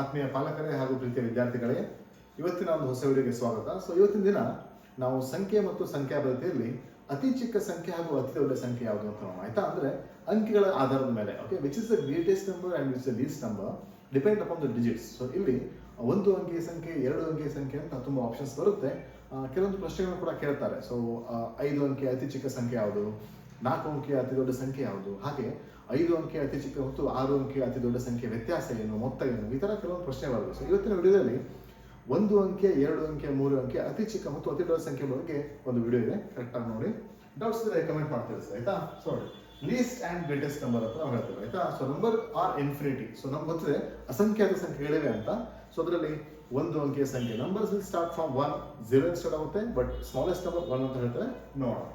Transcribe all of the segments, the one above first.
ಆತ್ಮೀಯ ಪಾಲಕರೇ ಹಾಗೂ ಪ್ರೀತಿಯ ವಿದ್ಯಾರ್ಥಿಗಳೇ, ಇವತ್ತಿನ ಒಂದು ಹೊಸ ವಿಡಿಯೋಗೆ ಸ್ವಾಗತ. ಸೊ ಇವತ್ತಿನ ದಿನ ನಾವು ಸಂಖ್ಯೆ ಮತ್ತು ಸಂಖ್ಯಾ ಪದ್ಧತಿಯಲ್ಲಿ ಅತಿ ಚಿಕ್ಕ ಸಂಖ್ಯೆ ಹಾಗೂ ಅತಿ ದೊಡ್ಡ ಸಂಖ್ಯೆ ಯಾವುದು ಅಂತ ನೋಡೋಣ. ಆಯ್ತಾ? ಅಂದ್ರೆ ಅಂಕಿಗಳ ಆಧಾರದ ಮೇಲೆ okay which is the greatest number and which the least number depend upon the digits so ಇಲ್ಲಿ ಒಂದು ಅಂಕಿಯ ಸಂಖ್ಯೆ, ಎರಡು ಅಂಕಿಯ ಸಂಖ್ಯೆ ಅಂತ ತುಂಬಾ ಆಪ್ಷನ್ಸ್ ಬರುತ್ತೆ. ಕೆಲವೊಂದು ಪ್ರಶ್ನೆಗಳನ್ನು ಕೂಡ ಕೇಳ್ತಾರೆ. ಸೊ ಐದು ಅಂಕೆ ಅತಿ ಚಿಕ್ಕ ಸಂಖ್ಯೆ ಯಾವುದು? ನಾಲ್ಕು ಅಂಕಿಯ ಅತಿ ದೊಡ್ಡ ಸಂಖ್ಯೆ ಯಾವುದು? ಹಾಗೆ ಐದು ಅಂಕಿಯ ಅತಿ ಚಿಕ್ಕ ಮತ್ತು ಆರು ಅಂಕಿಯ ಅತಿ ದೊಡ್ಡ ಸಂಖ್ಯೆ ವ್ಯತ್ಯಾಸ ಏನು, ಮೊತ್ತ ಏನು? ಈ ಥರ ಕೆಲವೊಂದು ಪ್ರಶ್ನೆ ಸೊ ಇವತ್ತಿನ ವಿಡಿಯೋದಲ್ಲಿ ಒಂದು ಅಂಕೆ ಎರಡು ಅಂಕೆ ಮೂರು ಅಂಕೆ ಅತಿ ಚಿಕ್ಕ ಮತ್ತು ಅತಿ ದೊಡ್ಡ ಸಂಖ್ಯೆ ಬಗ್ಗೆ ಒಂದು ವಿಡಿಯೋ ಇದೆ. ಕರೆಕ್ಟಾಗಿ ನೋಡಿ. ಡೌಟ್ಸ್ ಇದ್ರೆ ಕಮೆಂಟ್ ಮಾಡ್ತೀವಿ ಸರ್? ಆಯ್ತಾ? So least and greatest number ಅಂತ ನಾವು ಹೇಳ್ತೇವೆ, ಆಯ್ತಾ? So number are infinity so ನಮ್ಗೆ ಗೊತ್ತಿದೆ ಅಸಂಖ್ಯಾತ ಸಂಖ್ಯೆಗಳಿವೆ ಅಂತ. ಸೊ ಅದರಲ್ಲಿ ಒಂದು ಅಂಕಿಯ ಸಂಖ್ಯೆ. Numbers will start from one zero start ಆಗುತ್ತೆ ಬಟ್ ಸ್ಮಾಲೆಸ್ಟ್ ನಂಬರ್ ಒನ್ ಅಂತ ಹೇಳ್ತಾರೆ, ನೋಡೋಣ.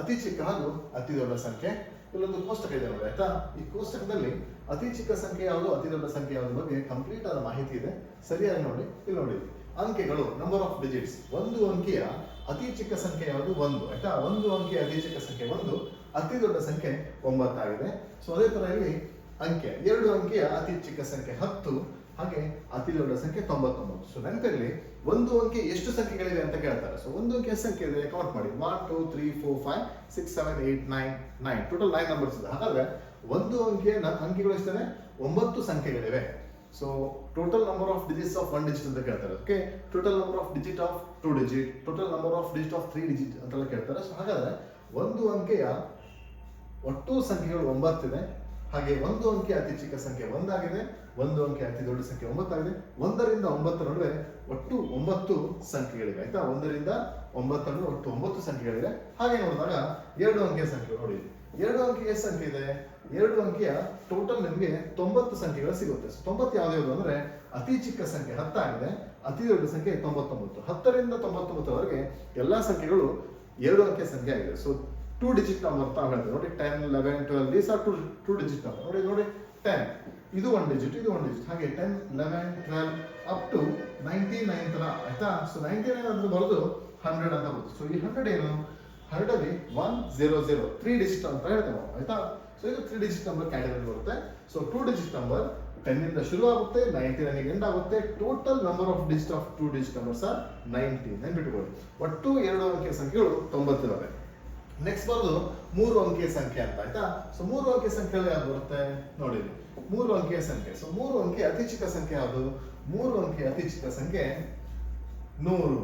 ಅತಿ ಚಿಕ್ಕ ಹಾಗೂ ಅತಿ ದೊಡ್ಡ ಸಂಖ್ಯೆ. ಇಲ್ಲೊಂದು ಕೋಷ್ಟಕ ಇದೆ ನೋಡಿ, ಆಯ್ತಾ? ಈ ಕೋಷ್ಟಕದಲ್ಲಿ ಅತಿ ಚಿಕ್ಕ ಸಂಖ್ಯೆ ಯಾವುದು, ಅತಿ ದೊಡ್ಡ ಸಂಖ್ಯೆ ಯಾವುದು ಬಗ್ಗೆ ಕಂಪ್ಲೀಟ್ ಆದ ಮಾಹಿತಿ ಇದೆ. ಸರಿಯಾಗಿ ನೋಡಿ, ಇಲ್ಲಿ ನೋಡಿ. ಅಂಕೆಗಳು ನಂಬರ್ ಆಫ್ ಡಿಜಿಟ್ಸ್ ಒಂದು ಅಂಕಿಯ ಅತಿ ಚಿಕ್ಕ ಸಂಖ್ಯೆ ಯಾವುದು? ಒಂದು, ಆಯ್ತಾ? ಒಂದು ಅಂಕಿಯ ಅತಿ ಚಿಕ್ಕ ಸಂಖ್ಯೆ ಒಂದು, ಅತಿ ದೊಡ್ಡ ಸಂಖ್ಯೆ ಒಂಬತ್ತಾಗಿದೆ. ಸೊ ಅದೇ ತರ ಇಲ್ಲಿ ಅಂಕೆ. ಎರಡು ಅಂಕಿಯ ಅತಿ ಚಿಕ್ಕ ಸಂಖ್ಯೆ ಹತ್ತು ಹಾಗೆ ಅತಿ ದೊಡ್ಡ ಸಂಖ್ಯೆ ತೊಂಬತ್ತೊಂಬತ್ತು. ಸೊ ನೆನಪಿರಲಿ ಒಂದು ಅಂಕೆ ಎಷ್ಟು ಸಂಖ್ಯೆಗಳಿವೆ ಅಂತ ಕೇಳ್ತಾರೆ. ಸೊ ಒಂದು ಅಂಕೆ ಎಷ್ಟು ಸಂಖ್ಯೆ ಇದೆ ಕೌಂಟ್ ಮಾಡಿ. One two three four five six seven eight nine nine total nine numbers ಇದೆ. ಹಾಗಾದ್ರೆ ಒಂದು ಅಂಕೆ ಅಂಕಿಗಳು ಎಷ್ಟಿದೆ? ಒಂಬತ್ತು ಸಂಖ್ಯೆಗಳಿವೆ. So total number of digits of one digit ಅಂತ ಕೇಳ್ತಾರೆ. Okay total number of digit of two digit total number of digit of three digit ಅಂತೆಲ್ಲ ಕೇಳ್ತಾರೆ. ಸೊ ಹಾಗಾದ್ರೆ ಒಂದು ಅಂಕೆಯ ಒಟ್ಟು ಸಂಖ್ಯೆಗಳು ಒಂಬತ್ತಿದೆ. ಹಾಗೆ ಒಂದು ಅಂಕೆ ಅತಿ ಚಿಕ್ಕ ಸಂಖ್ಯೆ ಒಂದಾಗಿದೆ, ಒಂದು ಅಂಕೆ ಅತಿ ದೊಡ್ಡ ಸಂಖ್ಯೆ ಒಂಬತ್ತಾಗಿದೆ. ಒಂದರಿಂದ ಒಂಬತ್ತರ ನಡುವೆ ಒಟ್ಟು ಒಂಬತ್ತು ಸಂಖ್ಯೆಗಳಿವೆ, ಆಯ್ತಾ? ಒಂದರಿಂದ ಒಂಬತ್ತರ ನಡುವೆ ಒಟ್ಟು ಒಂಬತ್ತು ಸಂಖ್ಯೆಗಳಿವೆ. ಹಾಗೆ ನೋಡಿದಾಗ ಎರಡು ಅಂಕೆಯ ಸಂಖ್ಯೆ ನೋಡಿ. ಎರಡು ಅಂಕೆಯ ಸಂಖ್ಯೆ ಇದೆ. ಎರಡು ಅಂಕೆಯ ಟೋಟಲ್ ನಿಮಗೆ ತೊಂಬತ್ತು ಸಂಖ್ಯೆಗಳು ಸಿಗುತ್ತೆ. ತೊಂಬತ್ತು ಯಾವ್ದು ಅಂದ್ರೆ ಅತಿ ಚಿಕ್ಕ ಸಂಖ್ಯೆ ಹತ್ತಾಗಿದೆ ಅತಿ ದೊಡ್ಡ ಸಂಖ್ಯೆ ತೊಂಬತ್ತೊಂಬತ್ತು. ಹತ್ತರಿಂದ ತೊಂಬತ್ತೊಂಬತ್ತರವರೆಗೆ ಎಲ್ಲಾ ಸಂಖ್ಯೆಗಳು ಎರಡು ಅಂಕೆ ಸಂಖ್ಯೆ ಆಗಿದೆ. ಸೊ ಟೂ ಡಿಜಿಟ್ ನಂಬರ್ ಅಂತ ನೋಡಿ ten eleven twelve these are two two digit number ನೋಡಿ ನೋಡಿ ಟೆನ್ ಇದು ಒನ್ ಡಿಜಿಟ್ ಇದು ಒನ್ ಡಿಜಿಟ್ ಹಾಗೆ ten eleven twelve up to ninety nine ತರ ಆಯ್ತಾ? ಸೊ ನೈಂಟಿ ನೈನ್ ಅಂದ್ರೆ ಬರೋದು ಹಂಡ್ರೆಡ್ ಅಂತ ಬರುತ್ತೆ. ಸೊ ಈ ಹಂಡ್ರೆಡ್ ಏನು? ಹಂಡ್ರೆಡ್ ಅಲ್ಲಿ one zero zero three digit ಅಂತ ಹೇಳ್ತೇವೆ ಆಯ್ತಾ? ಸೊ ಇದು ತ್ರೀ ಡಿಜಿಟ್ ನಂಬರ್ ಕ್ಯಾಟಗರಿ ಬರುತ್ತೆ. So two digit number ten ಇಂದ ಶುರು ಆಗುತ್ತೆ ನೈಂಟಿ ನೈನ್ ಎಂಡ್ ಆಗುತ್ತೆ. Total number of digit of two digit numbers are ninety ನೆನ್ಪಿಟ್ಕೊಳ್ಳಿ. ಒಟ್ಟು ಎರಡು ಅಂಕಿಯ ಸಂಖ್ಯೆಗಳು ತೊಂಬತ್ತಿದಾವೆ ನೆಕ್ಸ್ಟ್ ಬರೋದು ಮೂರು ಅಂಕಿಯ ಸಂಖ್ಯೆ ಅಂತ, ಆಯ್ತಾ? ಸೊ ಮೂರು ಅಂಕಿಯ ಸಂಖ್ಯೆ ಯಾವ್ದು ಬರುತ್ತೆ? ನೋಡಿ, ಮೂರು ಅಂಕಿಯ ಸಂಖ್ಯೆ. ಸೊ ಮೂರು ಅಂಕಿ ಅತಿ ಚಿಕ್ಕ ಸಂಖ್ಯೆ ಯಾವುದು? ಮೂರು ಅಂಕಿ ಅತಿ ಚಿಕ್ಕ ಸಂಖ್ಯೆ ನೂರು.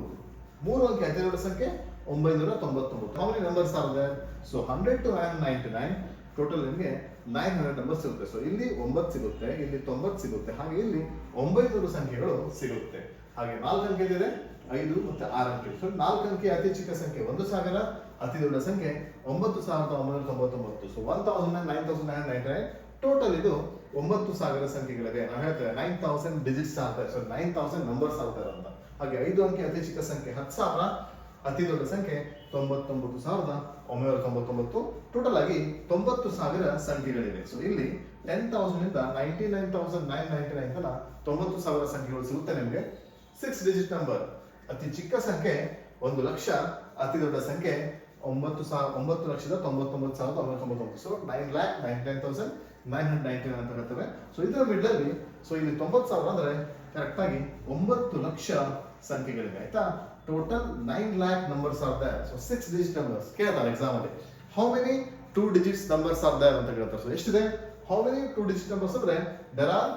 ಮೂರು ಅಂಕಿ ಅತಿ ದೊಡ್ಡ ಸಂಖ್ಯೆ ಒಂಬೈನೂರ ತೊಂಬತ್ತೊಂಬತ್ತು. ಮೆನಿ ನಂಬರ್ಸ್ ಆಗಿದೆ so hundred to nine ninety nine total ನಿಮಗೆ ನೈನ್ ಹಂಡ್ರೆಡ್ ನಂಬರ್ ಸಿಗುತ್ತೆ. ಸೊ ಇಲ್ಲಿ ಒಂಬತ್ತು ಸಿಗುತ್ತೆ, ಇಲ್ಲಿ ತೊಂಬತ್ತು ಸಿಗುತ್ತೆ. ಹಾಗೆ ಇಲ್ಲಿ ಒಂಬೈನೂರು ಸಂಖ್ಯೆಗಳು ಸಿಗುತ್ತೆ. ಹಾಗೆ ನಾಲ್ಕು ಅಂಕೆ ಇದೆ ಐದು ಮತ್ತೆ ಆರು ಅಂಕೆ. ಸೊ ನಾಲ್ಕು ಅಂಕೆ ಅತಿ ಚಿಕ್ಕ ಸಂಖ್ಯೆ ಒಂದು ಸಾವಿರ ಅತಿ ದೊಡ್ಡ ಸಂಖ್ಯೆ ಒಂಬತ್ತು ಸಾವಿರದ ಒಂಬೈನೂರ ತೊಂಬತ್ತೊಂಬತ್ತು. So one thousand nine thousand nine nine total ಇದು ಒಂಬತ್ತು ಸಾವಿರ ಸಂಖ್ಯೆಗಳಿವೆ. ನಾವು ಹೇಳ್ತೇವೆ ನೈನ್ ತೌಸಂಡ್ ಡಿಜಿಟ್ಸ್ ಆಗ್ತಾರೆ ಸೊ ನೈನ್ ತೌಸಂಡ್ ನಂಬರ್ಸ್ ಆಗ್ತಾರೆ ಅಂತ. ಹಾಗೆ ಐದು ಅಂಕೆ ಅತಿ ಚಿಕ್ಕ ಸಂಖ್ಯೆ ಹತ್ತು ಸಾವಿರ, ಅತಿ ದೊಡ್ಡ ಸಂಖ್ಯೆ ತೊಂಬತ್ತೊಂಬತ್ತು ಸಾವಿರದ ಒಂಬೈನೂರ ತೊಂಬತ್ತೊಂಬತ್ತು. ಟೋಟಲ್ ಆಗಿ ತೊಂಬತ್ತು ಸಾವಿರ ಸಂಖ್ಯೆಗಳಿವೆ. ಸೊ ಇಲ್ಲಿ ಟೆನ್ ತೌಸಂಡ್ ಇಂದ ninety nine thousand nine ninety nine ತನ ತೊಂಬತ್ತು ಸಾವಿರ ಸಂಖ್ಯೆಗಳು ಸಿಗುತ್ತೆ ನಿಮಗೆ. ಸಿಕ್ಸ್ ಡಿಜಿಟ್ ನಂಬರ್ ಅತಿ ಚಿಕ್ಕ ಸಂಖ್ಯೆ ಒಂದು ಲಕ್ಷ, ಅತಿ ದೊಡ್ಡ ಸಂಖ್ಯೆ ಒಂಬತ್ತು ಸಾವಿರ, ಒಂಬತ್ತು ಲಕ್ಷದ ತೊಂಬತ್ತೊಂಬತ್ತು ಸಾವಿರದ ಒಂಬೈನೂರ ತೊಂಬತ್ತೊಂಬತ್ತು. So nine lakh ninety nine thousand nine hundred ninety nine ಅಂತ ಹೇಳ್ತೇವೆ ಸೊ ಇದರ ಮಿಡ್ಲಲ್ಲಿ ಸೊ ಇಲ್ಲಿ ತೊಂಬತ್ತು ಸಾವಿರ ಅಂದರೆ ಕರೆಕ್ಟ್ ಆಗಿ ಒಂಬತ್ತು ಲಕ್ಷ ಸಂಖ್ಯೆಗಳಿವೆ, ಆಯ್ತಾ? Total nine lakh numbers are there so six digit numbers ಕೇಳ್ತಾರೆ ಎಕ್ಸಾಮ್ ಅಲ್ಲಿ. How many two digits numbers are there ಅಂತ ಕೇಳ್ತಾರೆ. ಸೊ ಎಷ್ಟಿದೆ? How many two digit numbers ಅಂದ್ರೆ ದರ್ ಆರ್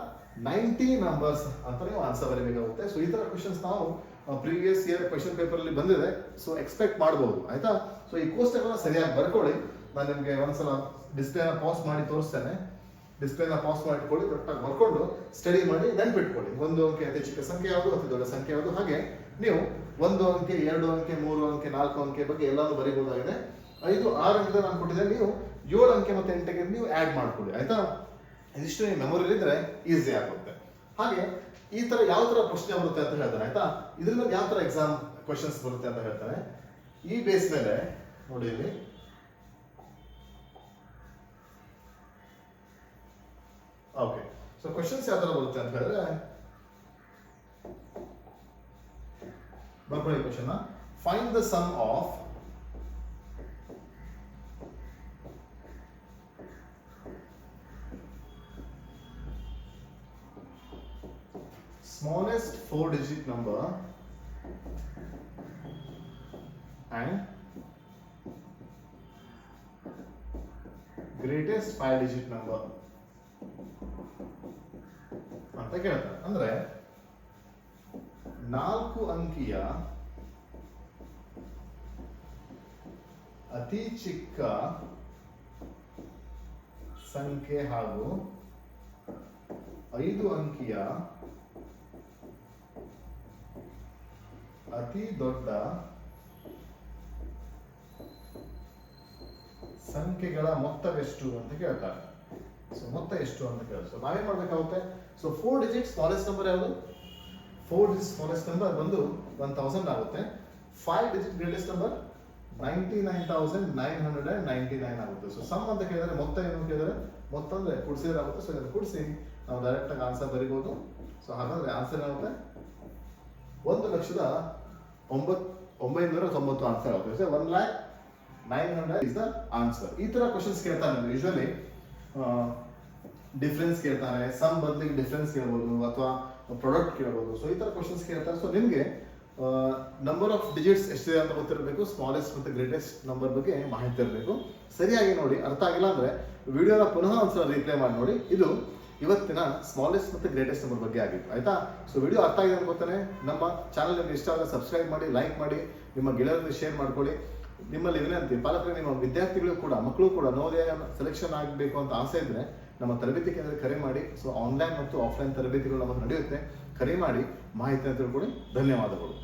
ನೈಂಟಿ ನಂಬರ್ಸ್ ಅಂತ ನೀವು ಆನ್ಸರ್ ಬರೀಬೇಕಾಗುತ್ತೆ. ಸೊ ಈ ತರ ಕ್ವಶನ್ಸ್ ನಾವು ಪ್ರೀವಿಯಸ್ ಇಯರ್ ಕ್ವೆಶನ್ ಪೇಪರ್ ಅಲ್ಲಿ ಬಂದಿದೆ. ಸೊ ಎಕ್ಸ್ಪೆಕ್ಟ್ ಮಾಡಬಹುದು ಆಯ್ತಾ? ಸೊ ಈ ಕೋಷ್ಟಕಗಳನ್ನ ಸರಿಯಾಗಿ ಬರ್ಕೊಳ್ಳಿ. ನಾನು ನಿಮಗೆ ಒಂದ್ಸಲ ಡಿಸ್ಪ್ಲೇನ ಪಾಸ್ ಮಾಡಿ ತೋರಿಸ್ತೇನೆ. ಡಿಸ್ಪ್ಲೇನ ಪಾಸ್ ಮಾಡಿ ಇಟ್ಕೊಳ್ಳಿ ಕರೆಕ್ಟಾಗಿ ಬರ್ಕೊಂಡು ಸ್ಟಡಿ ಮಾಡಿ ನೆನ್ಪಿಟ್ಕೊಳ್ಳಿ. ಒಂದು ಅಂಕೆ ಅತಿ ಚಿಕ್ಕ ಸಂಖ್ಯೆ ಯಾವುದು, ಅತಿ ದೊಡ್ಡ ಸಂಖ್ಯೆ ಯಾವುದು? ಹಾಗೆ ನೀವು ಒಂದು ಅಂಕೆ, ಎರಡು ಅಂಕೆ, ಮೂರು ಅಂಕೆ, ನಾಲ್ಕು ಅಂಕೆ ಬಗ್ಗೆ ಎಲ್ಲಾನು ಬರೀಬಹುದಾಗಿದೆ ಐದು, ಆರು ಅಂಕದ ನಾನು ಕೊಟ್ಟಿದ್ದೆ ನೀವು ಏಳು ಅಂಕೆ ಮತ್ತೆ ಎಂಟಕ್ಕೆ ನೀವು ಆಡ್ ಮಾಡ್ಕೊಳ್ಳಿ. ಆಯಿತಾ? ಇದಿಷ್ಟು ನೀವು ಇದ್ರೆ ಈಸಿ ಆಗುತ್ತೆ ಹಾಗೆ ಈ ತರ ಯಾವ ತರ ಪ್ರಶ್ನೆ ಬರುತ್ತೆ ಅಂತ ಹೇಳ್ತಾರೆ, ಆಯ್ತಾ? ಇದರಿಂದ ಯಾವ ತರ ಎಕ್ಸಾಮ್ ಕ್ವಶನ್ಸ್ ಬರುತ್ತೆ ಅಂತ ಹೇಳ್ತಾರೆ. ಈ ಬೇಸ್ ಮೇಲೆ, ನೋಡಿ ಇಲ್ಲಿ. ಓಕೆ ಸೊ ಕ್ವಶನ್ಸ್ ಯಾವ ತರ ಬರುತ್ತೆ ಅಂತ ಹೇಳಿದ್ರೆ, ಬರ್ಕೊಳ್ಳಿ question find the sum of smallest 4 digit number and greatest 5 digit number ಅಂತ ಕೇಳ್ತಾರೆ. ಅಂದ್ರೆ ನಾಲ್ಕು ಅಂಕಿಯ ಅತಿ ಚಿಕ್ಕ ಸಂಖ್ಯೆ ಹಾಗೂ ಐದು ಅಂಕಿಯ ಅತಿ ದೊಡ್ಡ ಸಂಖ್ಯೆಗಳ ಮೊತ್ತವೆಷ್ಟು ಅಂತ ಕೇಳ್ತಾರೆ. ಸೊ ಮೊತ್ತ ಎಷ್ಟು ಅಂತ ಕೇಳ್ತಾರೆ. ಸೊ ನಾವೇನ್ ಮಾಡ್ಬೇಕಾಗುತ್ತೆ? So four digit smallest number ಯಾವುದು? ಫೋರ್ ಡಿಜಿಟ್ ಸ್ಮಾಲೆಸ್ಟ್ ನಂಬರ್ ಬಂದು ಒನ್ ತೌಸಂಡ್ ಆಗುತ್ತೆ. Five digit greatest number ninety nine thousand nine hundred and ninety nine ಆಗುತ್ತೆ. ಸೊ ಸಮ್ ಅಂತ ಕೇಳಿದ್ರೆ ಮೊತ್ತ ಏನು ಕೇಳಿದ್ರೆ? ಮೊತ್ತ ಅಂದ್ರೆ ಆಗುತ್ತೆ ಸೊ ಇದನ್ನು ಕೂಡಿಸಿ ನಾವು ಡೈರೆಕ್ಟ್ ಆಗಿ ಆನ್ಸರ್ ಬರಿಬೋದು. ಸೊ ಹಾಗಾದ್ರೆ ಆನ್ಸರ್ ಏನಾಗುತ್ತೆ? ಒಂದು ಲಕ್ಷದ ಒಂಬತ್, ಒಂಬೈನೂರ ತೊಂಬತ್ತು ಆನ್ಸರ್ ಆಗುತ್ತೆ. One lakh nine hundred is the answer ಈ ತರ ಕ್ವಶನ್ಸ್ ಕೇಳ್ತಾರೆ ಯೂಶುವಲಿ ಡಿಫ್ರೆನ್ಸ್ ಕೇಳ್ತಾರೆ ಸಮ್ ಬದಲಿಗೆ ಡಿಫ್ರೆನ್ಸ್ ಕೇಳ್ಬೋದು ಅಥವಾ ಪ್ರಾಡಕ್ಟ್ ಕೇಳ್ಬೋದು. ಸೊ ಈ ತರ ಕ್ವಶನ್ಸ್ ಕೇಳ್ತಾರೆ. ಸೊ ನಿಮ್ಗೆ ನಂಬರ್ ಆಫ್ ಡಿಜಿಟ್ಸ್ ಎಷ್ಟಿದೆ ಅಂತ ಗೊತ್ತಿರಬೇಕು ಸ್ಮಾಲೆಸ್ಟ್ ಮತ್ತು ಗ್ರೇಟೆಸ್ಟ್ ನಂಬರ್ ಬಗ್ಗೆ ಮಾಹಿತಿ ಇರಬೇಕು. ಸರಿಯಾಗಿ ನೋಡಿ, ಅರ್ಥ ಆಗಿಲ್ಲ ಅಂದ್ರೆ ವಿಡಿಯೋನ ಪುನಃ ಒಂದ್ಸಲ ರೀಪ್ಲೇ ಮಾಡಿ ನೋಡಿ. ಇದು ಇವತ್ತಿನ ಸ್ಮಾಲೆಸ್ಟ್ ಮತ್ತು ಗ್ರೇಟೆಸ್ಟ್ ನಂಬರ್ ಬಗ್ಗೆ ಆಗಿತ್ತು. ಆಯ್ತಾ? ಸೊ ವಿಡಿಯೋ ಅರ್ಥ ಆಗಿದೆ ಅನ್ಕೋತಾನೆ. ನಮ್ಮ ಚಾನಲ್ ನಿಮ್ಗೆ ಇಷ್ಟ ಆದರೆ ಸಬ್ಸ್ಕ್ರೈಬ್ ಮಾಡಿ ಲೈಕ್ ಮಾಡಿ, ನಿಮ್ಮ ಗೆಳೆಯರನ್ನು ಶೇರ್ ಮಾಡ್ಕೊಳ್ಳಿ. ನಿಮ್ಮಲ್ಲಿ ವಿನಂತಿ ಪಾಲಕರು ನಿಮ್ಮ ವಿದ್ಯಾರ್ಥಿಗಳು ಕೂಡ ಮಕ್ಕಳು ಕೂಡ ನವೋದಯ ಸೆಲೆಕ್ಷನ್ ಆಗಬೇಕು ಅಂತ ಆಸೆ ಇದ್ರೆ ನಮ್ಮ ತರಬೇತಿ ಕೇಂದ್ರ ಕರೆ ಮಾಡಿ. ಸೊ ಆನ್ಲೈನ್ ಮತ್ತು ಆಫ್ಲೈನ್ ತರಬೇತಿಗಳು ನಮ್ಮ ನಡೆಯುತ್ತೆ. ಕರೆ ಮಾಡಿ ಮಾಹಿತಿಯನ್ನು ತಿಳ್ಕೊಳ್ಳಿ. ಧನ್ಯವಾದಗಳು.